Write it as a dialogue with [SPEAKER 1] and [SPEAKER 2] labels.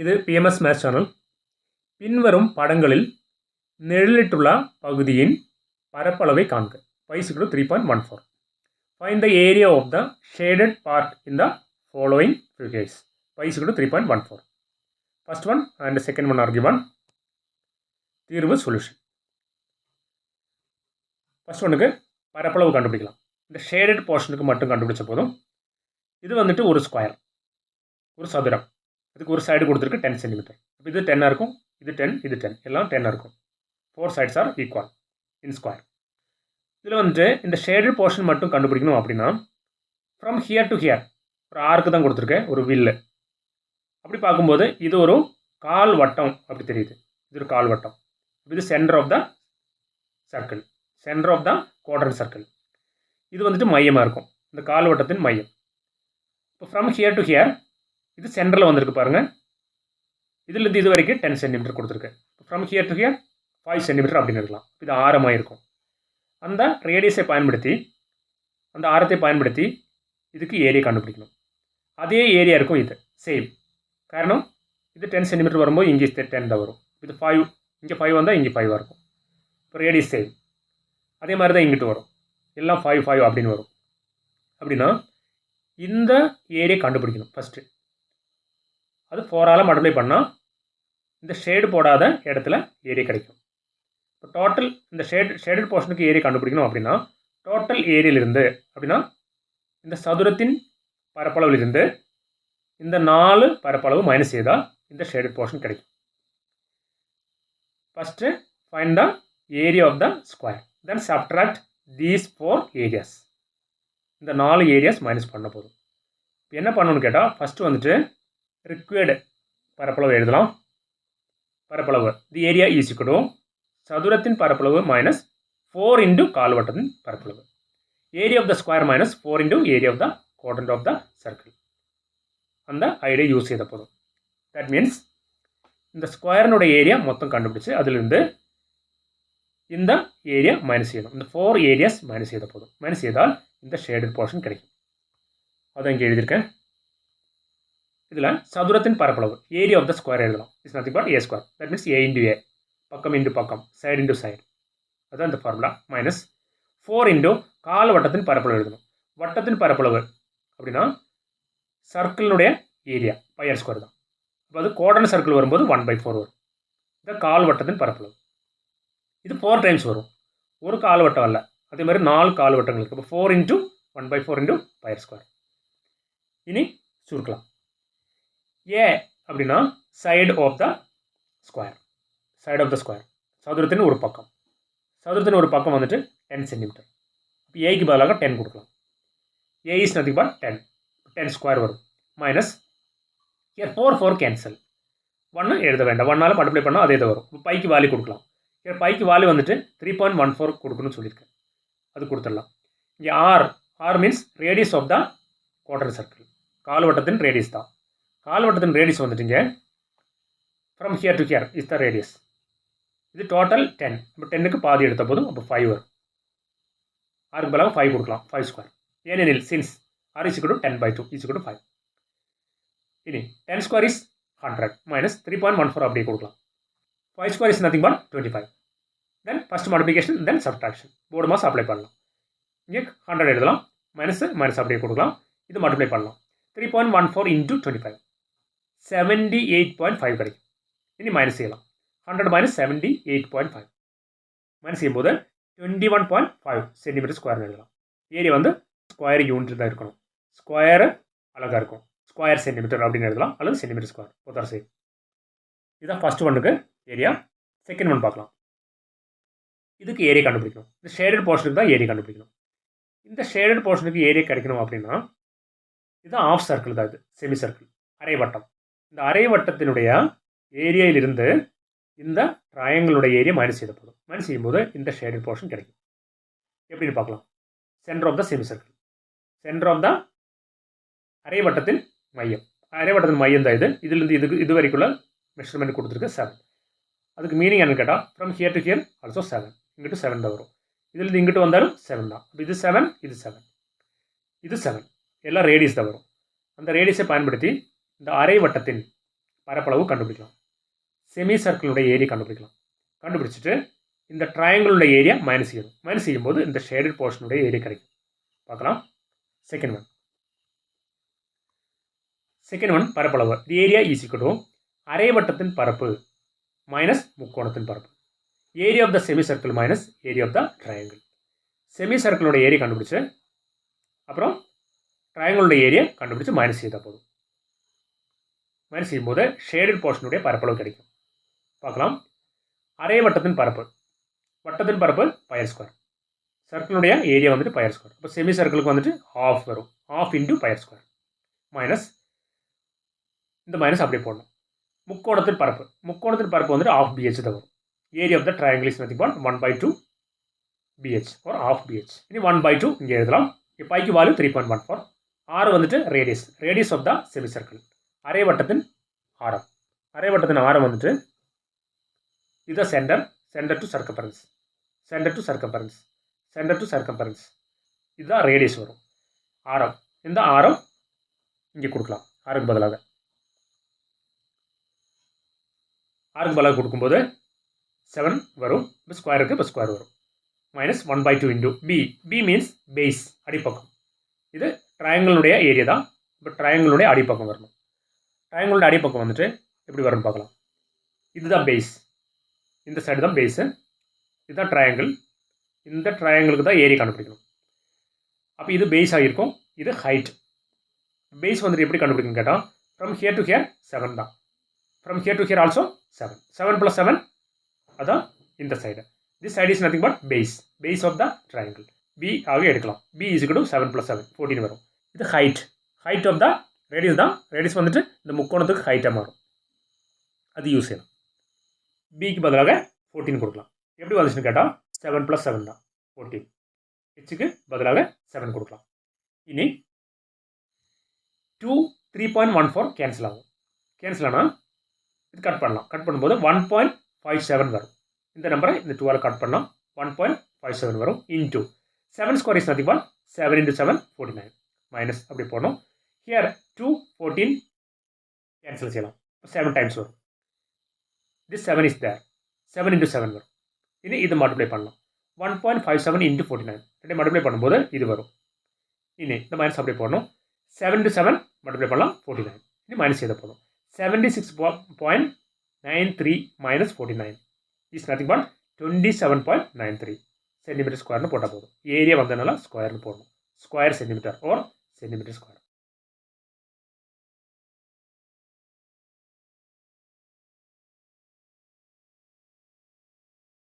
[SPEAKER 1] இது BMS maths channel பின்வரும் படங்களில் நிழலிட்டுள்ள பகுதியின் பரப்பளவை காண்க. பைசிக்கிட்டு three point one four find the area of the shaded part in the following figures பைசிக்கிட்டு three point one four first one and second one are given. தீர்வு solution first ஒன்றுக்கு பரப்பளவு கண்டுபிடிக்கலாம். இந்த ஷேடட் போர்ஷனுக்கு மட்டும் கண்டுபிடிச்ச போதும். இது வந்துட்டு ஒரு ஸ்கொயர் ஒரு சதுரம். அதுக்கு ஒரு சைடு கொடுத்துருக்கு டென் சென்டிமீட்டர் இப்போ இது டென்னாக இருக்கும் இது டென் இது டென் எல்லாம் டென்னாக இருக்கும். Four sides are equal in square இதில் வந்துட்டு இந்த ஷேடட் போர்ஷன் மட்டும் கண்டுபிடிக்கணும் அப்படின்னா ஃப்ரம் ஹியர் டு ஹியர் ஒரு ஆர்க்கு தான் கொடுத்துருக்கேன் ஒரு வில்லு அப்படி பார்க்கும்போது இது ஒரு கால் வட்டம் அப்படி தெரியுது. இது ஒரு கால் வட்டம். இது centre of the circle centre of the quadrant circle இது வந்துட்டு மையமாக இருக்கும். இந்த கால் வட்டத்தின் மையம். இப்போ ஃப்ரம் ஹியர் டு ஹியர் இது சென்டரில் வந்திருக்கு பாருங்கள் இதுலேருந்து இது வரைக்கும் டென் சென்டிமீட்டர் கொடுத்துருக்கு from here to here five centimetre அப்படின்னு இருக்கலாம். இது ஆரமாக இருக்கும். அந்த ரேடியஸை பயன்படுத்தி அந்த ஆரத்தை பயன்படுத்தி இதுக்கு ஏரியா கண்டுபிடிக்கணும். அதே ஏரியா இருக்கும் இது. சேம் காரணம் இது டென் சென்டிமீட்டர் வரும்போது இங்கே டென் தான் வரும். இது ஃபைவ் இங்கே ஃபைவ் வந்தால் இங்கே ஃபைவாக இருக்கும். இப்போ ரேடியஸ் சேம் அதே மாதிரி தான் இங்கிட்டு வரும். எல்லாம் ஃபைவ் ஃபைவ் அப்படின்னு வரும். அப்படின்னா இந்த ஏரியா கண்டுபிடிக்கணும் ஃபஸ்ட்டு அது ஃபோரால் மல்டிப்ளை பண்ணால் இந்த ஷேடு போடாத இடத்துல ஏரியா கிடைக்கும். இப்போ டோட்டல் இந்த ஷேட் ஷேடட் போர்ஷனுக்கு ஏரியா கண்டுபிடிக்கணும் அப்படின்னா டோட்டல் ஏரியிலிருந்து அப்படின்னா இந்த சதுரத்தின் பரப்பளவிலிருந்து இந்த நாலு பரப்பளவு மைனஸ் செய்தால் இந்த ஷேடட் போர்ஷன் கிடைக்கும். First find the area of the square then subtract these four areas இந்த நாலு ஏரியாஸ் மைனஸ் பண்ண போதும். இப்போ என்ன பண்ணணும்னு கேட்டால் ஃபஸ்ட்டு வந்துட்டு ரிக்வேர்டு பரப்பளவு எழுதலாம். பரப்பளவு தி ஏரியா ஈஸிக்கடும் சதுரத்தின் பரப்பளவு மைனஸ் ஃபோர் இன்டூ கால்வட்டத்தின் பரப்பளவு. Area of the square minus four into area of the quadrant of the circle அந்த ஐடியா யூஸ் செய்த போதும். தட் மீன்ஸ் இந்த ஸ்கொயர்னுடைய ஏரியா மொத்தம் கண்டுபிடிச்சு அதிலிருந்து இந்த ஏரியா மைனஸ் செய்யணும். இந்த ஃபோர் ஏரியாஸ் மைனஸ் செய்த போதும். மைனஸ் செய்தால் இந்த ஷேடட் போர்ஷன் கிடைக்கும். அதை இங்கே எழுதியிருக்கேன். இதில் சதுரத்தின் பரப்பளவு ஏரியா ஆஃப் த ஸ்கொயர் எழுதலாம் is nothing but a square that means a into a பக்கம் இன்டு பக்கம் சைடு இன்டு சைடு அதுதான் இந்த ஃபார்முலா மைனஸ் ஃபோர் இன்டு கால வட்டத்தின் பரப்பளவு எழுதணும். வட்டத்தின் பரப்பளவு அப்படின்னா சர்க்கிளினுடைய ஏரியா பையர் ஸ்கொயர் தான். அப்போ அது கோடன் சர்க்கிள் வரும்போது ஒன் பை ஃபோர் வரும். இந்த கால் வட்டத்தின் பரப்பளவு. இது ஃபோர் டைம்ஸ் வரும். ஒரு கால் வட்டம் அல்ல. அதே மாதிரி நாலு கால் வட்டங்கள் இருக்குது அப்போ four into one by four into pi r square இனி சுருக்கலாம். ஏ அப்படின்னா side of the square side of the square சதுரத்தின் ஒரு பக்கம். சதுரத்தின் ஒரு பக்கம் வந்துட்டு டென் சென்டிமீட்டர் இப்போ ஏக்கு பதிலாக டென் கொடுக்கலாம். A is nothing but ten ten square வரும். Minus year four four cancel ஒன்று எழுத வேண்டாம். ஒன்னால் மல்டிப்ளை பண்ணால் அதே தான் வரும். இப்போ பைக்கு வாலி கொடுக்கலாம். ஏ பைக்கு வாலி வந்துட்டு த்ரீ பாயிண்ட் ஒன் ஃபோர் கொடுக்கணும்னு சொல்லியிருக்கேன். அது கொடுத்துடலாம். இங்கே r r means radius of the quarter circle கால்வட்டத்தின் radius தான். கால்வட்டத்தின் radius வந்துட்டுங்க. From here to here is the radius இது டோட்டல் டென் இப்போ டென்னுக்கு பாதி எடுத்த போதும் அப்போ ஃபைவ் வரும். ஆறுக்கு பதிலாக ஃபைவ் கொடுக்கலாம். ஃபைவ் ஸ்கொயர் ஏனெனில் since r is to ten by two is to five இனி ten square is hundred minus three point one four அப்படியே கொடுக்கலாம். Five square is nothing but twenty five then first modification then subtraction board மாதம் apply பண்ணலாம். இங்கே hundred எழுதலாம் minus minus அப்படியே கொடுக்கலாம். இது மல்டிப்ளை பண்ணலாம். Three point one four into twenty five seventy eight point five கிடைக்கும். இனி மைனஸ் செய்யலாம். Hundred minus seventy eight point five minus செய்யும்போது twenty one point five centimetre square எழுதலாம். ஏரியா வந்து ஸ்கொயர் யூனிட் தான் இருக்கணும். ஸ்கொயர் அழகாக இருக்கும். ஸ்கொயர் சென்டிமீட்டர் அப்படின்னு எழுதலாம். அல்லது சென்டிமீட்டர் ஸ்கொயர் ஒருத்தர் சைடு இதுதான் ஃபஸ்ட் ஒன்றுக்கு ஏரியா செகண்ட் ஒன் பார்க்கலாம். இதுக்கு ஏரியா கண்டுபிடிக்கணும். இந்த ஷேடட் போர்ஷனுக்கு தான் ஏரியா கண்டுபிடிக்கணும். இந்த ஷேடட் போர்ஷனுக்கு ஏரியா கிடைக்கணும் அப்படின்னா இதுதான் ஆஃப் சர்க்கிள் தான் இது. செமி சர்க்கிள் அரை வட்டம். இந்த அரை வட்டத்தினுடைய ஏரியாவிலிருந்து இந்த ட்ராயங்களுடைய ஏரியா மைனஸ் செய்யப்படும் மைனஸ் செய்யும்போது இந்த ஷேடட் போர்ஷன் கிடைக்கும். எப்படின்னு பார்க்கலாம். Centre of the semi circle centre of the அரை வட்டத்தின் மையம். அரை வட்டத்தின் மையம் தான் இது. இதுலேருந்து இதுக்கு இது வரைக்குள்ள மெஷர்மெண்ட் கொடுத்துருக்கு செவன் அதுக்கு மீனிங் என்னன்னு கேட்டால் from here to here also seven இங்கிட்டு செவன் தான் வரும். இதுலேருந்து இங்கிட்டு வந்தாலும் செவன் தான். அப்போ இது செவன் இது செவன் இது செவன் எல்லாம் ரேடியஸ் தான் வரும். அந்த ரேடியஸை பயன்படுத்தி இந்த அரை வட்டத்தின் பரப்பளவு கண்டுபிடிக்கலாம். செமி சர்க்கிளுடைய ஏரியா கண்டுபிடிக்கலாம். கண்டுபிடிச்சிட்டு இந்த ட்ரையாங்கிளுடைய ஏரியா மைனஸ் செய்யணும் மைனஸ் செய்யும்போது இந்த ஷேடட் போர்ஷனுடைய ஏரியா கிடைக்கும். பார்க்கலாம். செகண்ட் ஒன் செகண்ட் ஒன் பரப்பளவு. தி ஏரியா ஈஸ் அரை வட்டத்தின் பரப்பு மைனஸ் முக்கோணத்தின் பரப்பு. Area of the semi circle minus area of the triangle semi சர்க்கிளோட area கண்டுபிடிச்சு அப்புறம் ட்ரையாங்கிளோட ஏரியா கண்டுபிடிச்சு மைனஸ் செய்தால் போதும். மைனஸ் செய்யும்போது ஷேடட் போர்ஷனுடைய பரப்பளவு கிடைக்கும். பார்க்கலாம். அரை வட்டத்தின் பரப்பு. வட்டத்தின் பரப்பு பயர் ஸ்கொயர் சர்க்கிளுடைய ஏரியா வந்துட்டு பயர் ஸ்கொயர் இப்போ செமி சர்க்கிளுக்கு வந்துட்டு ஆஃப் வரும். Half into pi r square minus இந்த மைனஸ் அப்படியே போடணும். முக்கோணத்தின் பரப்பு. முக்கோணத்தின் பரப்பு வந்துட்டு ஆஃப் பிஹெச் தான் வரும். Area of the triangle is nothing but one by two b h ஒரு ஆஃப் பிஹெச் இனி ஒன் பை டூ இங்கே எழுதலாம். இப்போ bike value three point one four ஆறு வந்துட்டு radius radius of the semi circle அரை வட்டத்தின் ஆரம். அரை வட்டத்தின் ஆரம் வந்துட்டு இது centre centre to circumference centre to circumference centre to circumference இதுதான் ரேடியஸ் வரும். ஆரம். இந்த ஆரம் இங்கே கொடுக்கலாம். ஆறுக்கு பதிலாக. ஆறுக்கு பதிலாக கொடுக்கும்போது செவன் வரும். இப்போ ஸ்கொயருக்கு இப்போ ஸ்கொயர் வரும். Minus one by two into b b means base அடிப்பக்கம். இது ட்ரையாங்கிளுடைய ஏரியா தான். இப்போ ட்ரையாங்கிளுடைய அடிப்பக்கம் வரணும். ட்ரையாங்கிளோட அடிப்பக்கம் வந்துட்டு எப்படி வரும்னு பார்க்கலாம். இதுதான் பேஸ் இந்த சைடு தான் பேஸு இதுதான் ட்ரையாங்கிள் இந்த ட்ரையாங்கிளுக்கு தான் ஏரியா கண்டுபிடிக்கணும். அப்போ இது பேஸாக இருக்கும் இது ஹைட் பேஸ் வந்துட்டு எப்படி கண்டுபிடிக்கும் கேட்டால் from here to here seven தான். From here to here also seven seven plus seven அதான் இந்த side this side is nothing but base base of the triangle b ஆக எடுக்கலாம். B is to seven plus seven fourteen வரும். இது height height of the radius தான். Radius வந்துட்டு இந்த முக்கோணத்துக்கு ஹைட்டாக மாறும். அது யூஸ் செய்யலாம். பிக்கு பதிலாக ஃபோர்டீன் கொடுக்கலாம். எப்படி வந்துச்சுன்னு கேட்டால் செவன் ப்ளஸ் செவன் தான். ஃபோர்டீன் ஹெச்சுக்கு பதிலாக செவன் கொடுக்கலாம். இனி two three point one four cancel ஆகும். கேன்சல் ஆனால் இது கட் பண்ணலாம். கட் பண்ணும்போது ஒன் பாயிண்ட் ஃபைவ் செவன் வரும். இந்த நம்பரை இந்த டூவால் கட் பண்ணலாம் ஒன் பாயிண்ட் ஃபைவ் செவன் வரும் into seven square is nothing seven into seven forty nine minus அப்படி போடணும். ஹியர் டூ ஃபோர்டீன் கேன்சல் செய்யலாம். செவன் டைம்ஸ் வரும். This seven is there seven into seven வரும். இது இது மல்டிப்ளை பண்ணலாம். One point five seven into forty nine ரெண்டு multiply பண்ணும்போது இது வரும். இனி இந்த மைனஸ் அப்படியே போடணும். செவன் டு செவன் மல்டிப்ளை பண்ணலாம். ஃபோர்ட்டி நைன் இது மைனஸ் செய்த போதும். Seventy six point nine three minus forty nine is nothing but twenty seven point nine three centimetre ஸ்கொயர்னு போட்டால் போதும். ஏரியா வந்ததுனால ஸ்கொயர்னு போடணும். Square centimetre or centimetre square